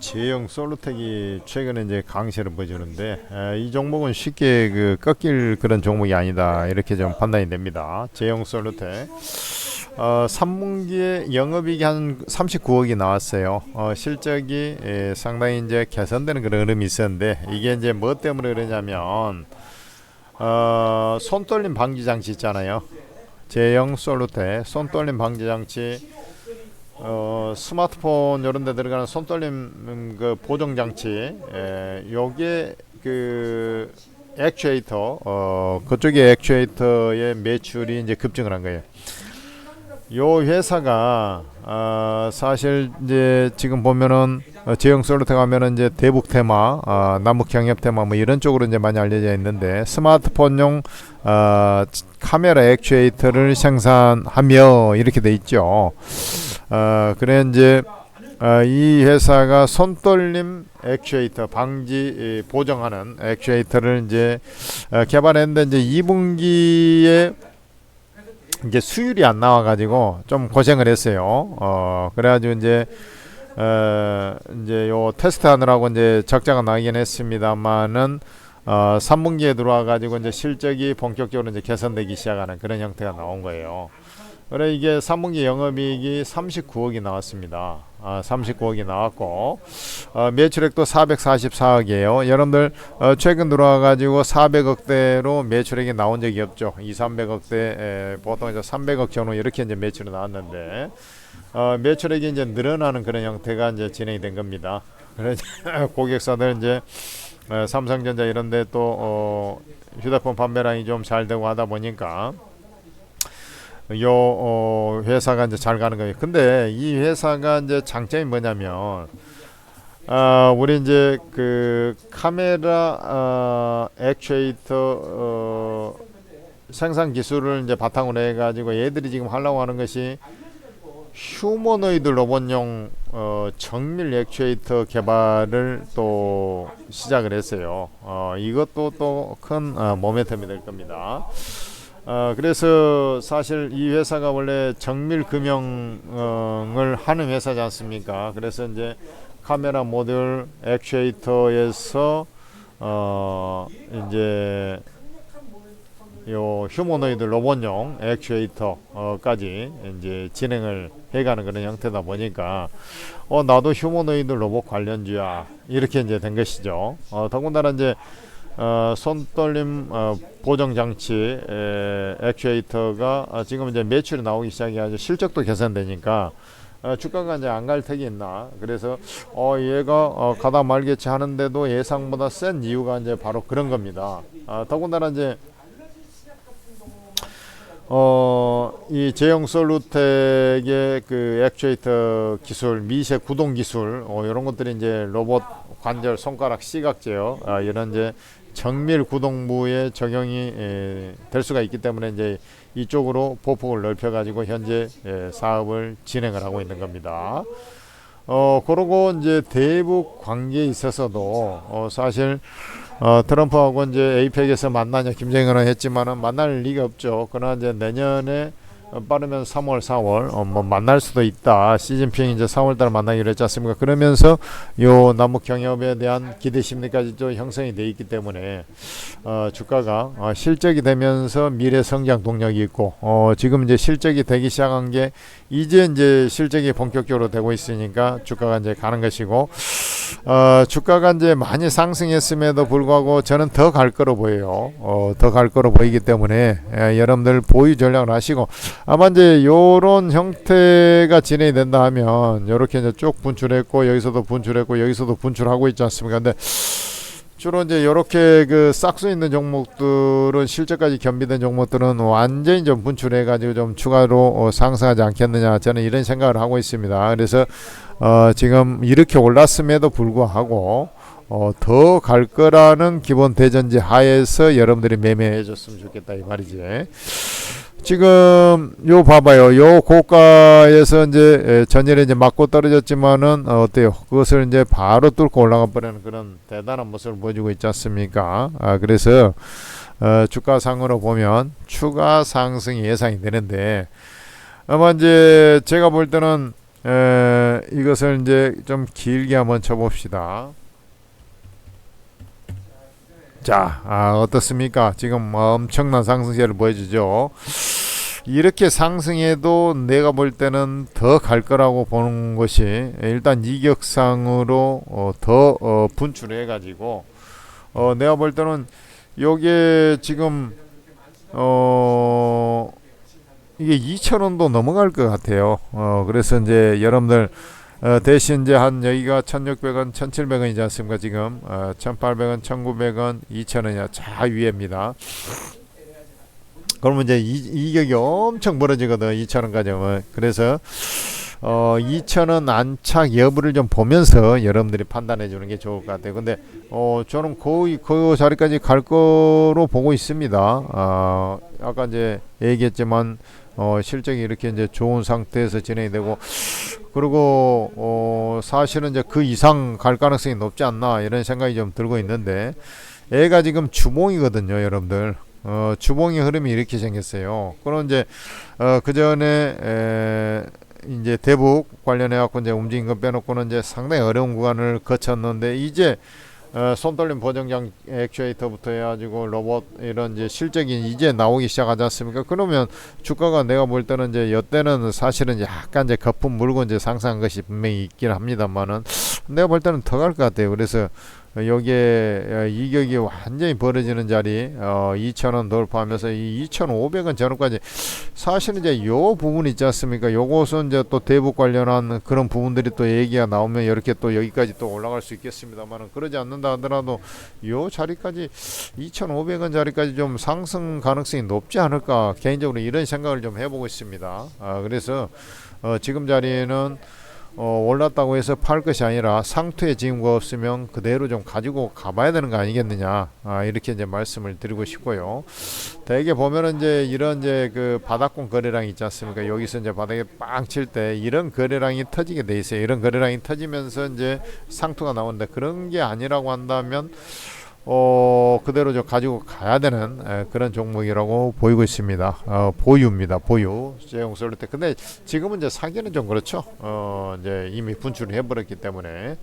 제형 솔루텍이 최근에 이제 강세를 보여주는데 에, 이 종목은 쉽게 그 꺾일 그런 종목이 아니다 이렇게 좀 판단이 됩니다. 제형 솔루텍 어, 3분기에 영업이익이 한 39억이 나왔어요. 어, 실적이 에, 상당히 이제 개선되는 그런 흐름이 있었는데 이게 이제 뭐 때문에 그러냐면 어, 손떨림 방지 장치 있잖아요. 제형 솔루텍 손떨림 방지 장치 어, 스마트폰 이런 데 들어가는 손떨림 음, 그 보정 장치 에, 요게 그 액추에이터 어, 그쪽에 액추에이터의 매출이 이제 급증을 한 거예요. 요 회사가 어, 사실 이제 지금 보면은 어, 제형 솔루텍 하면은 이제 대북 테마, 어, 남북 경협 테마 뭐 이런 쪽으로 이제 많이 알려져 있는데 스마트폰용 어, 카메라 액추에이터를 생산하며 이렇게 돼 있죠. 어, 그래 이제 어, 이 회사가 손떨림 액추에이터 방지 이, 보정하는 액추에이터를 이제 어, 개발했는데 이제 2분기에 이제 수율이 안 나와 가지고 좀 고생을 했어요. 어, 그래가지고 이제 어, 이제 요 테스트 하느라고 이제 적자가 나긴 했습니다만은 어, 3분기에 들어와 가지고 이제 실적이 본격적으로 이제 개선되기 시작하는 그런 형태가 나온 거예요. 그래 이게 3분기 영업이익이 39억이 나왔습니다. 아, 39억이 나왔고 어, 매출액도 444억이에요. 여러분들 어, 최근 들어와 가지고 400억대로 매출액이 나온 적이 없죠. 2, 300억대 에, 보통 이제 300억 전후 이렇게 이제 매출이 나왔는데 어, 매출액이 이제 늘어나는 그런 형태가 이제 진행이 된 겁니다. 그래서 고객사들 이제 어, 삼성전자 이런데 또 어, 휴대폰 판매량이 좀 잘 되고 하다 보니까 요 어, 회사가 이제 잘 가는 거예요. 근데 이 회사가 이제 장점이 뭐냐면 아, 우리 이제 그 카메라 어, 액추에이터 어, 생산 기술을 이제 바탕으로 해 가지고 얘들이 지금 하려고 하는 것이 휴머노이드 로봇용 어, 정밀 액추에이터 개발을 또 시작을 했어요. 어, 이것도 또 큰 어, 모멘텀이 될 겁니다. 어, 그래서 사실 이 회사가 원래 정밀 금형을 하는 회사지 않습니까? 그래서 이제 카메라 모듈 액추에이터에서 어, 이제 요 휴머노이드 로봇용 액추에이터까지 이제 진행을 해가는 그런 형태다 보니까 어 나도 휴머노이드 로봇 관련주야 이렇게 이제 된 것이죠. 어 더군다나 이제 어, 손떨림 어, 보정 장치 에, 액추에이터가 어, 지금 이제 매출이 나오기 시작해가지고 실적도 개선되니까 어, 주가가 이제 안 갈 턱이 있나 그래서 어 얘가 어, 가다 말겠지 하는데도 예상보다 센 이유가 이제 바로 그런 겁니다. 어, 더군다나 이제 어, 이 제형 솔루텍의 그 액추에이터 기술, 미세 구동 기술, 어, 이런 것들이 이제 로봇 관절, 손가락 시각 제어, 아, 이런 이제 정밀 구동부에 적용이 에, 될 수가 있기 때문에 이제 이쪽으로 보폭을 넓혀 가지고 현재 에, 사업을 진행을 하고 있는 겁니다. 어, 그러고 이제 대북 관계에 있어서도 어, 사실 어, 트럼프하고 이제 에이펙에서 만나냐 김정은은 했지만은 만날 리가 없죠. 그러나 이제 내년에 어, 빠르면 3월, 4월 어, 뭐 만날 수도 있다. 시진핑 이제 3월달에 만나기로 했지 않습니까? 그러면서 요 남북 경협에 대한 기대 심리까지 좀 형성이 돼 있기 때문에 어, 주가가 어, 실적이 되면서 미래 성장 동력이 있고 어, 지금 이제 실적이 되기 시작한 게 이제 이제 실적이 본격적으로 되고 있으니까 주가가 이제 가는 것이고 어, 주가가 이제 많이 상승했음에도 불구하고 저는 더 갈 거로 보여요. 어, 더 갈 거로 보이기 때문에 예, 여러분들 보유 전략을 하시고 아마 이제 요런 형태가 진행이 된다 하면 요렇게 이제 쭉 분출했고 여기서도 분출했고 여기서도 분출하고 있지 않습니까? 근데 주로 이제 요렇게 그 싹수 있는 종목들은 실제까지 겸비된 종목들은 완전히 좀 분출해 가지고 좀 추가로 어, 상승하지 않겠느냐 저는 이런 생각을 하고 있습니다. 그래서 어, 지금 이렇게 올랐음에도 불구하고 어, 더 갈 거라는 기본 대전제 하에서 여러분들이 매매해 줬으면 좋겠다 이 말이지. 지금 요 봐봐요. 요 고가에서 이제 에, 전일에 이제 맞고 떨어졌지만은 어, 어때요? 그것을 이제 바로 뚫고 올라가 버리는 그런 대단한 모습을 보여주고 있지 않습니까? 아, 그래서 어, 주가상으로 보면 추가 상승이 예상이 되는데 아마 이제 제가 볼 때는 에, 이것을 이제 좀 길게 한번 쳐봅시다. 자, 아, 어떻습니까? 지금 엄청난 상승세를 보여주죠. 이렇게 상승해도 내가 볼 때는 더 갈 거라고 보는 것이 일단 이격상으로 어, 더 어, 분출해 가지고 어, 내가 볼 때는 요게 지금 어 이게 2,000원도 넘어갈 것 같아요. 어 그래서 이제 여러분들 어, 대신 이제 한 여기가 1,600원, 1,700원이지 않습니까? 지금 어, 1,800원, 1,900원, 2,000원이야. 자 위에입니다. 그러면 이제 이, 이격이 엄청 벌어지거든. 2,000원까지 오면. 그래서 어 2,000원 안착 여부를 좀 보면서 여러분들이 판단해 주는 게 좋을 것 같아요. 근데 어 저는 거의 그 자리까지 갈 거로 보고 있습니다. 아 아까 이제 얘기했지만 어 실적이 이렇게 이제 좋은 상태에서 진행이 되고 그리고 어 사실은 이제 그 이상 갈 가능성이 높지 않나 이런 생각이 좀 들고 있는데 애가 지금 주봉이거든요, 여러분들. 어 주봉의 흐름이 이렇게 생겼어요. 그럼 이제 어 그 전에 에 이제 대북 관련해 갖고 이제 움직인 거 빼놓고는 이제 상당히 어려운 구간을 거쳤는데 이제 어, 손떨림 보정장 액추에이터부터 해가지고 로봇 이런 이제 실적이 이제 나오기 시작하지 않습니까? 그러면 주가가 내가 볼 때는 이제 여때는 사실은 약간 이제 거품 물고 이제 상승한 것이 분명히 있긴 합니다만은 내가 볼 때는 더 갈 것 같아요. 그래서 여기에 어, 이격이 완전히 벌어지는 자리 어, 2,000원 돌파하면서 이 2,500원 전후까지 사실은 이제 요 부분 있지 않습니까? 요것은 이제 또 대북 관련한 그런 부분들이 또 얘기가 나오면 이렇게 또 여기까지 또 올라갈 수 있겠습니다만은 그러지 않는다 하더라도 요 자리까지 2,500원 자리까지 좀 상승 가능성이 높지 않을까 개인적으로 이런 생각을 좀 해보고 있습니다. 아, 그래서 어, 지금 자리에는 어, 올랐다고 해서 팔 것이 아니라 상투에 지금 거 없으면 그대로 좀 가지고 가봐야 되는 거 아니겠느냐 아, 이렇게 이제 말씀을 드리고 싶고요. 대개 보면은 이제 이런 이제 그 바닥권 거래량 있지 않습니까? 여기서 이제 바닥에 빵 칠 때 이런 거래량이 터지게 돼 있어요. 이런 거래량이 터지면서 이제 상투가 나오는데 그런 게 아니라고 한다면 어 그대로 좀 가지고 가야 되는 에, 그런 종목이라고 보이고 있습니다. 어, 보유입니다. 보유 제용 솔루테. 근데 지금은 이제 사기는 좀 그렇죠. 어 이제 이미 분출을 해버렸기 때문에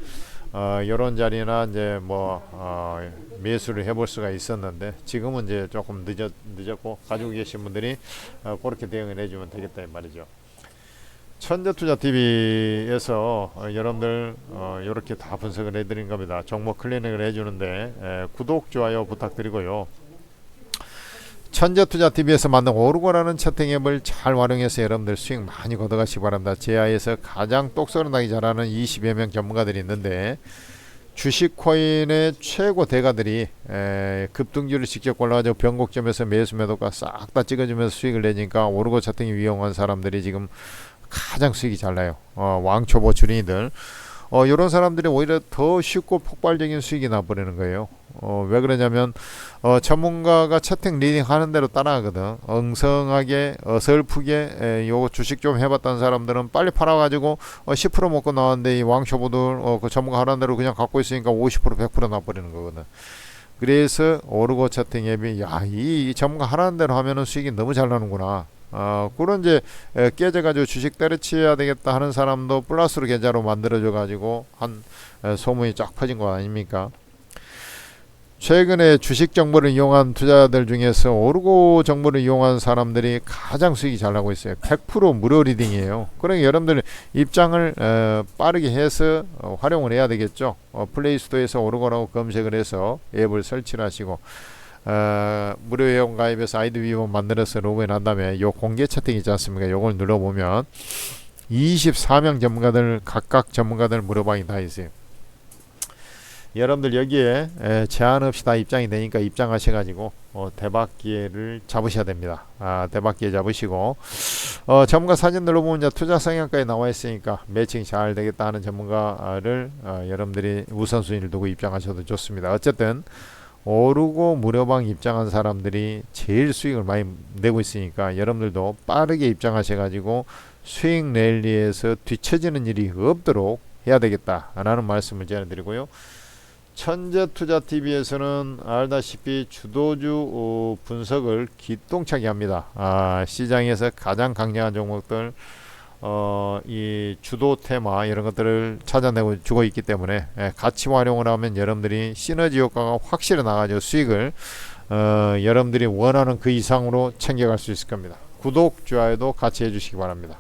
어 이런 자리나 이제 뭐 어, 매수를 해볼 수가 있었는데 지금은 이제 조금 늦었 늦었고 가지고 계신 분들이 어, 그렇게 대응을 해주면 되겠다 이 말이죠. 천재투자 TV에서 어, 여러분들 어, 이렇게 다 분석을 해드린 겁니다. 종목 클리닉을 해주는데 에, 구독 좋아요 부탁드리고요. 천재투자 TV에서 만든 오르고라는 채팅 앱을 잘 활용해서 여러분들 수익 많이 걷어가시기 바랍니다. 제아에서 가장 똑소리 나기 잘하는 20여 명 전문가들이 있는데 주식 코인의 최고 대가들이 에, 급등주를 직접 골라가지고 변곡점에서 매수 매도가 싹 다 찍어주면서 수익을 내니까 오르고 채팅이 위험한 사람들이 지금 가장 수익이 잘 나요. 어, 왕초보 주린이들. 어, 이런 사람들이 오히려 더 쉽고 폭발적인 수익이 나버리는 거예요. 어, 왜 그러냐면, 어, 전문가가 채팅 리딩 하는 대로 따라하거든. 엉성하게, 어설프게, 에, 요거 주식 좀 해봤다는 사람들은 빨리 팔아가지고, 어, 10% 먹고 나왔는데, 이 왕초보들, 어, 그 전문가 하라는 대로 그냥 갖고 있으니까 50% 100% 나버리는 거거든. 그래서 오르고 채팅 앱이, 야, 이, 이 전문가 하라는 대로 하면은 수익이 너무 잘 나는구나. 어, 그런 이제 에, 깨져가지고 주식 때려치워야 되겠다 하는 사람도 플러스로 계좌로 만들어져 가지고 한 에, 소문이 쫙 퍼진 거 아닙니까? 최근에 주식 정보를 이용한 투자자들 중에서 오르고 정보를 이용한 사람들이 가장 수익이 잘 나고 있어요. 100% 무료 리딩이에요. 그러니까 여러분들 입장을 에, 빠르게 해서 어, 활용을 해야 되겠죠. 어, 플레이 스토어에서 오르고라고 검색을 해서 앱을 설치를 하시고 어, 무료 회원 가입해서 아이디 비번 만들어서 로그인 한 다음에 요 공개 채팅 있지 않습니까? 요걸 눌러보면 24명 전문가들 각각 전문가들 무료방이 다 있어요. 여러분들 여기에 에, 제한 없이 다 입장이 되니까 입장하셔가지고 어, 대박 기회를 잡으셔야 됩니다. 아, 대박 기회 잡으시고 어, 전문가 사진 눌러보면 이제 투자 성향까지 나와 있으니까 매칭 잘 되겠다 하는 전문가를 어, 여러분들이 우선순위를 두고 입장하셔도 좋습니다. 어쨌든 오르고 무료방 입장한 사람들이 제일 수익을 많이 내고 있으니까 여러분들도 빠르게 입장하셔 가지고 수익 랠리에서 뒤처지는 일이 없도록 해야 되겠다라는 말씀을 전해드리고요. 천재투자TV에서는 알다시피 주도주 어, 분석을 기똥차게 합니다. 아, 시장에서 가장 강력한 종목들 어, 이 주도 테마 이런 것들을 찾아내고 주고 있기 때문에 예, 같이 활용을 하면 여러분들이 시너지 효과가 확실히 나가지고 수익을 어, 여러분들이 원하는 그 이상으로 챙겨갈 수 있을 겁니다. 구독, 좋아요도 같이 해주시기 바랍니다.